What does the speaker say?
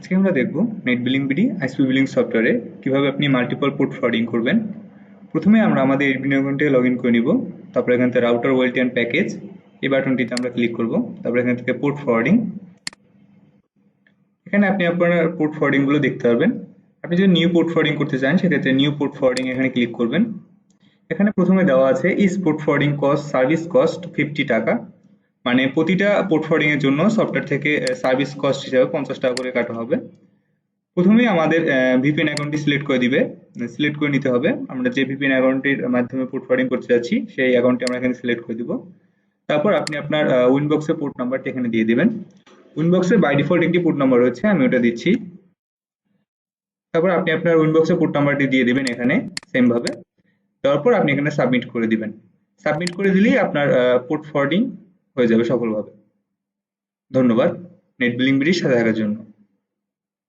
আজকে আমরা দেখব net billing BD ISP billing সফটওয়্যারে কীভাবে আপনি মাল্টিপল পোর্ট ফরওয়ার্ডিং করবেন। প্রথমে আমরা আমাদের এডমিন অ্যাকাউন্টে লগ ইন করে নিব, তারপর এখান থেকে রাউটার ওয়েলটি অ্যান্ড প্যাকেজ এই বাটনটিতে আমরা ক্লিক করব, তারপর এখান থেকে পোর্ট ফরওয়ার্ডিং এখানে আপনি আপনার পোর্ট ফরওয়ার্ডিংগুলো দেখতে পারবেন। আপনি যদি নিউ পোর্ট ফরওয়ার্ডিং করতে চান, সেক্ষেত্রে নিউ পোর্ট ফরওয়ার্ডিং এখানে ক্লিক করবেন। এখানে প্রথমে দেওয়া আছে is port forwarding cost service cost fifty টাকা। মানে প্রতিটা পোর্ট এর জন্য সফটওয়্যার থেকে সার্ভিস কস্ট হিসাবে পঞ্চাশ টাকা করে কাটা হবে। প্রথমেই আমাদের ভিপিএন অ্যাকাউন্টটি সিলেক্ট করে দিবে। সিলেক্ট করে নিতে হবে। আমরা যে ভিপিএন অ্যাকাউন্টের মাধ্যমে পোর্ট করতে যাচ্ছি, সেই অ্যাকাউন্টটি আমরা এখানে সিলেক্ট করে দিব। তারপর আপনি আপনার উইনবক্সের পোর্ট নাম্বারটি এখানে দিয়ে দিবেন। উইনবক্সের বাই ডিফল্ট একটি পোর্ট নাম্বার রয়েছে, আমি ওটা দিচ্ছি। তারপর আপনি আপনার উইনবক্সের পোর্ট নাম্বারটি দিয়ে দিবেন এখানে সেম ভাবে তারপর আপনি এখানে সাবমিট করে দিবেন। সাবমিট করে দিলেই আপনার পোর্ট ফরওয়ার্ডিং হয়ে যাবে সফলভাবে। ধন্যবাদ নেট বিলিং বিডির সাথে থাকার জন্য।